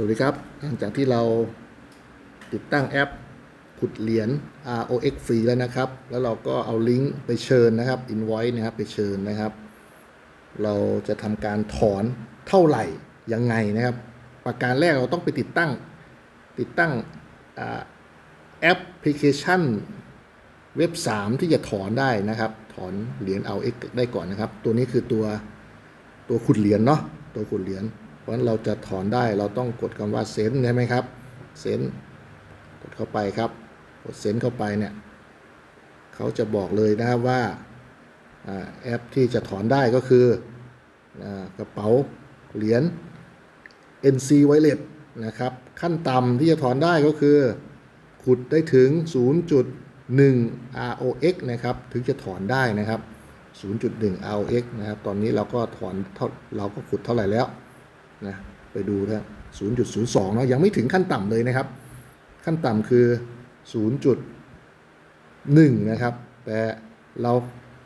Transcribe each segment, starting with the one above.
สวัสดีครับ หลังจากที่เราติดตั้งแอปขุดเหรียญ ROX ฟรีแล้วนะครับ แล้วเราก็เอาลิงก์ไปเชิญนะครับ invoice นะครับไปเชิญนะครับ เราจะทำการถอนเท่าไหร่ยังไงนะครับ ประการแรกเราต้องไปติดตั้งติดตั้งอแอปพลิเคชันเว็บ 3 ที่จะถอนได้นะครับ ถอนเหรียญ ROX ได้ก่อนนะครับ ตัวนี้คือตัวตัวขุดเหรียญเนาะตัวขุดเหรียญ ราะฉะนั้นเราจะถอนได้เราต้องกดคำว่าเซนใช่ไหมครับเซนกดเข้าไปครับกดเซนเข้าไปเนี่ยเขาจะบอกเลยนะครับว่าแอปที่จะถอนได้ก็คืออกระเป๋าเหรียญ NC Wallet นะครับ ขั้นต่ำที่จะถอนได้ก็คือ ขุดได้ถึง 0.1 ROX นะครับ ถึงจะถอนได้นะครับ 0.1 ROX นะครับ ตอนนี้เราก็ถอนเราก็ขุดเท่าไหร่แล้ว นะไปดูนะ0.02เนาะยังไม่ถึงขั้นต่ำเลยนะครับ ขั้นต่ำคือ 0.1 นะครับ แต่เรา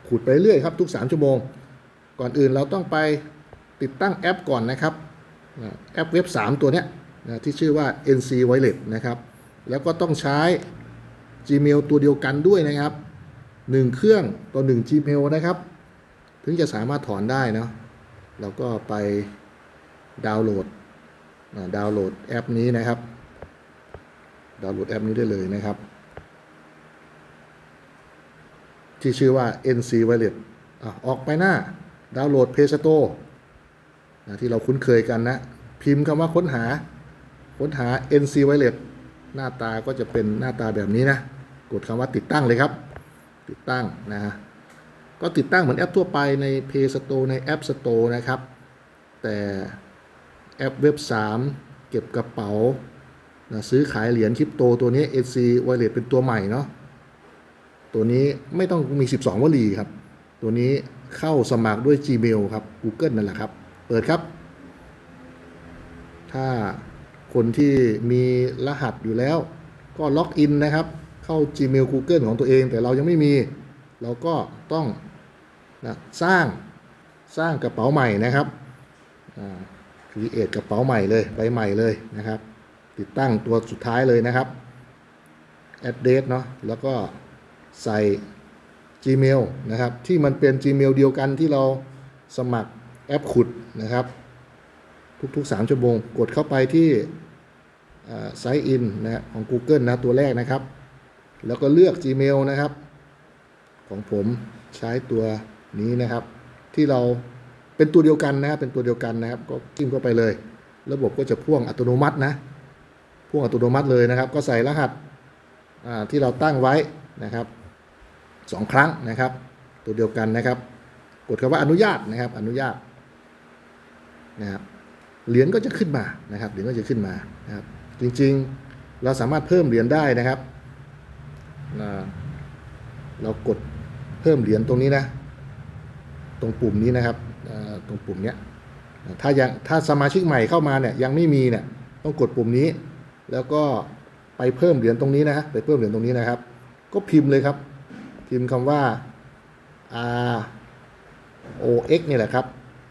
ขุดไปเรื่อยครับทุก 3 ชั่วโมง ก่อนอื่นเราต้องไปติดตั้งแอปก่อนนะครับนะแอปเว็บ 3 ตัวเนี้ยนะที่ชื่อว่า NC Wallet นะครับ แล้วก็ต้องใช้ Gmail ตัวเดียวกันด้วยนะครับ 1 เครื่องต่อ1 Gmail นะครับ ถึงจะสามารถถอนได้เนาะเราก็ไป ดาวน์โหลดดาวน์โหลดแอปนี้นะครับ ดาวน์โหลดแอปนี้ได้เลยนะครับ ที่ชื่อว่า NC Wallet อะออกไปหน้าดาวน์โหลด Play Store ที่เราคุ้นเคยกันนะ พิมพ์คำว่าค้นหา ค้นหา NC Wallet หน้าตาก็จะเป็นหน้าตาแบบนี้นะ กดคำว่าติดตั้งเลยครับ ติดตั้งนะฮะก็ติดตั้งเหมือนแอปทั่วไปใน Play Store ใน App Store นะครับ แต่ แอปเว็บ 3 เก็บกระเป๋านะซื้อขายเหรียญคริปโตตัวนี้ NC Wallet เป็นตัวใหม่เนาะตัวนี้ไม่ต้องมี 12 วลีครับ ตัวนี้เข้าสมัครด้วย Gmail ครับ Google นั่นแหละครับ เปิดครับ ถ้าคนที่มีรหัสอยู่แล้ว ก็ล็อกอินนะครับ เข้า Gmail Google ของตัวเอง แต่เรายังไม่มี เราก็ต้องนะสร้างสร้างกระเป๋าใหม่นะครับ ครีเอทกระเป๋าใหม่เลยใบใหม่เลยนะครับ ติดตั้งตัวสุดท้ายเลยนะครับ address เนาะแล้วก็ใส่ Gmail นะครับ ที่มันเป็น Gmail เดียวกันที่เราสมัครแอปขุดนะครับ ทุกๆ 3 ชั่วโมง กดเข้าไปที่ไซต์อินนะฮะของ Google นะตัวแรกนะครับ แล้วก็เลือก Gmail นะครับ ของผมใช้ตัวนี้นะครับ ที่เรา เป็นตัวเดียวกันนะครับเป็นตัวเดียวกันนะครับ ก็จิ้มเข้าไปเลย ระบบก็จะพ่วงอัตโนมัตินะ พ่วงอัตโนมัติเลยนะครับ ก็ใส่รหัสที่เราตั้งไว้นะครับสองครั้งนะครับ ตัวเดียวกันนะครับ กดคำว่าอนุญาตนะครับ อนุญาตนะครับเหรียญก็จะขึ้นมานะครับเหรียญก็จะขึ้นมานะครับ จริงๆเราสามารถเพิ่มเหรียญได้นะครับเรากดเพิ่มเหรียญตรงนี้นะ ตรงปุ่มนี้นะครับ ตรงปุ่มเนี้ยถ้ายังถ้าสมาชิกใหม่เข้ามาเนี่ยยังไม่มีเนี่ยต้องกดปุ่มนี้ แล้วก็ไปเพิ่มเหรียญตรงนี้นะไปเพิ่มเหรียญตรงนี้นะครับ ก็พิมพ์เลยครับ พิมพ์คำว่า R O X เนี่ยแหละครับ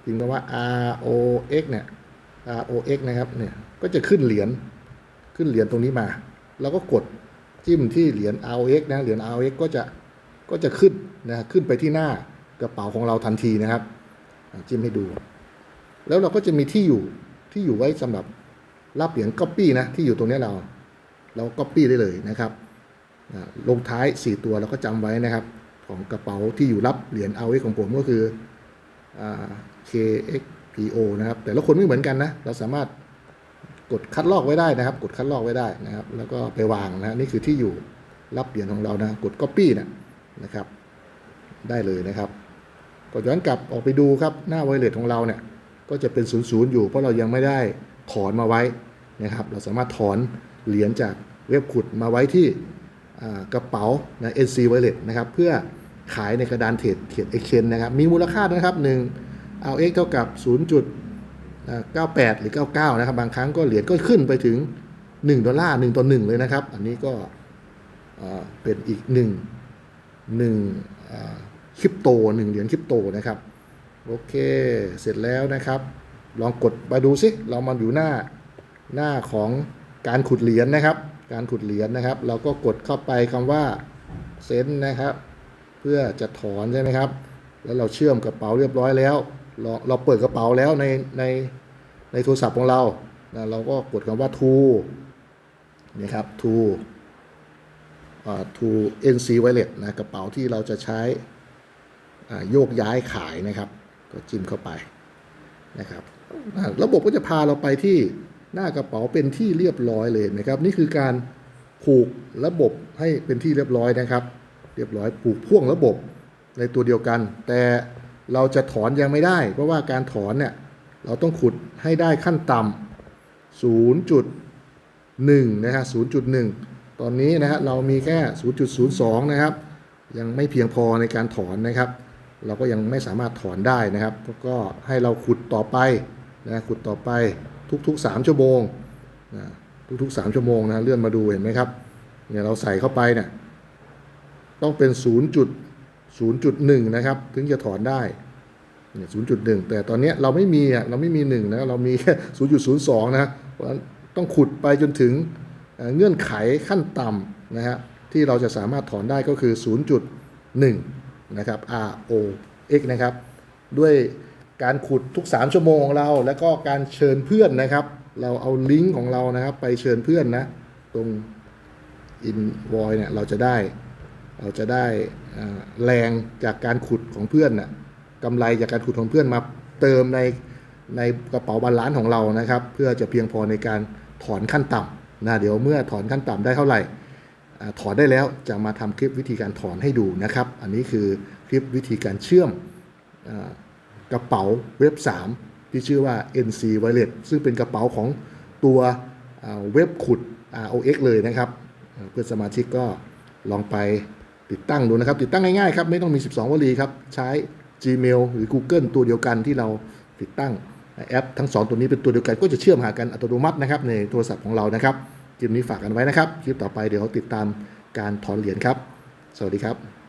พิมพ์คำว่า R O X เนี่ย R O X นะครับเนี่ยก็จะขึ้นเหรียญขึ้นเหรียญตรงนี้มา แล้วก็กดจิ้มที่เหรียญ R O X นะเหรียญ R O X ก็จะก็จะขึ้นนะขึ้นไปที่หน้ากระเป๋าของเราทันทีนะครับ จิ้มให้ดู แล้วเราก็จะมีที่อยู่ที่อยู่ไว้สำหรับรับเหรียญก๊อปปี้นะที่อยู่ตรงนี้เรา เราก๊อปปี้ได้เลยนะครับลงท้าย 4 ตัวเราก็จำไว้นะครับ ของกระเป๋าที่อยู่รับเหรียญเอาไว้ของผมก็คือ KXPO นะครับ แต่ละคนไม่เหมือนกันนะ เราสามารถกดคัดลอกไว้ได้นะครับ กดคัดลอกไว้ได้นะครับ แล้วก็ไปวางนะฮะนี่คือที่อยู่รับเหรียญของเรานะ กด Copy นะนะครับ ได้เลยนะครับ ก็ย้อนกลับออกไปดูครับหน้าไวเลสของเราเนี่ยก็จะเป็นศูนย์ศูนย์อยู่เพราะเรายังไม่ได้ถอนมาไว้นะครับ เราสามารถถอนเหรียญจากเว็บขุดมาไว้ที่กระเป๋านะ NC Wallet นะครับ เพื่อขายในกระดานเทรดเทรด Exchange นะครับ มีมูลค่านะครับ1เอา X เท่ากับ 0.98 หรือ 99 นะครับ บางครั้งก็เหรียญก็ขึ้นไปถึง 1 ดอลลาร์ 1 ต่อ 1 เลยนะครับ อันนี้ก็เป็นอีกหนึ่งหนึ่ง คริปโตหนึ่งเหรียญคริปโตนะครับ โอเค เสร็จแล้วนะครับ ลองกดมาดูสิเรามาอยู่หน้าหน้าของการขุดเหรียญนะครับ การขุดเหรียญนะครับ เราก็กดเข้าไปคำว่าเซ็นนะครับ เพื่อจะถอนใช่ไหมครับ แล้วเราเชื่อมกระเป๋าเรียบร้อยแล้ว เราเราเปิดกระเป๋าแล้วในในในโทรศัพท์ของเรานะเราก็กดคำว่า to นี่ครับ to อ่า to NC Wallet นะกระเป๋าที่เราจะใช้ โยกย้ายขายนะครับ ก็จิ้มเข้าไปนะครับ ระบบก็จะพาเราไปที่หน้ากระเป๋าเป็นที่เรียบร้อยเลยนะครับ นี่คือการผูกระบบให้เป็นที่เรียบร้อยนะครับ เรียบร้อยผูกพ่วงระบบในตัวเดียวกัน แต่เราจะถอนยังไม่ได้ เพราะว่าการถอนเนี่ยเราต้องขุดให้ได้ขั้นต่ำ0.1นะฮะ0.1 ตอนนี้นะฮะเรามีแค่ 0.02 นะครับ ยังไม่เพียงพอในการถอนนะครับ เราก็ยังไม่สามารถถอนได้นะครับ ก็ให้เราขุดต่อไปนะขุดต่อไปทุกๆ 3 ชั่วโมงนะทุกๆ 3 ชั่วโมงนะเลื่อนมาดูเห็นไหมครับเนี่ยเราใส่เข้าไปเนี่ยต้องเป็น 0.0.1 นะครับ ถึงจะถอนได้เนี่ย0.1 แต่ตอนเนี้ยเราไม่มีอะเราไม่มี 1 นะ เรามีแค่ 0.02 นะเพราะฉะนั้นต้องขุดไปจนถึงเอ่อเงื่อนไขขั้นต่ำนะฮะที่เราจะสามารถถอนได้ก็คือ 0.1 นะครับ R O X นะครับ ด้วยการขุดทุก 3 ชั่วโมงของเรา แล้วก็การเชิญเพื่อนนะครับ เราเอาลิงก์ของเรานะครับ ไปเชิญเพื่อนนะ ตรง invoice เนี่ยเราจะได้เราจะได้แรงจากการขุดของเพื่อนน่ะกำไรจากการขุดของเพื่อนมาเติมในในกระเป๋าบาลานซ์ของเรานะครับ เพื่อจะเพียงพอในการถอนขั้นต่ำนะเดี๋ยวเมื่อถอนขั้นต่ำได้เท่าไหร่ ถอนได้แล้วจะมาทำคลิปวิธีการถอนให้ดูนะครับ อันนี้คือคลิปวิธีการเชื่อมอกระเป๋าเว็บ 3 ที่ชื่อว่า NC Wallet ซึ่งเป็นกระเป๋าของตัวเว็บขุด ROX เลยนะครับ เพื่อนสมาชิกก็ลองไปติดตั้งดูนะครับ ติดตั้งง่ายๆครับ ไม่ต้องมี 12 วลีครับ ใช้ Gmail หรือ Google ตัวเดียวกันที่เราติดตั้งแอปทั้ง 2 ตัวนี้เป็นตัวเดียวกันก็จะเชื่อมหากันอัตโนมัตินะครับในโทรศัพท์ของเรานะครับ คลิปนี้ฝากกันไว้นะครับ คลิปต่อไปเดี๋ยวติดตามการถอนเหรียญครับ สวัสดีครับ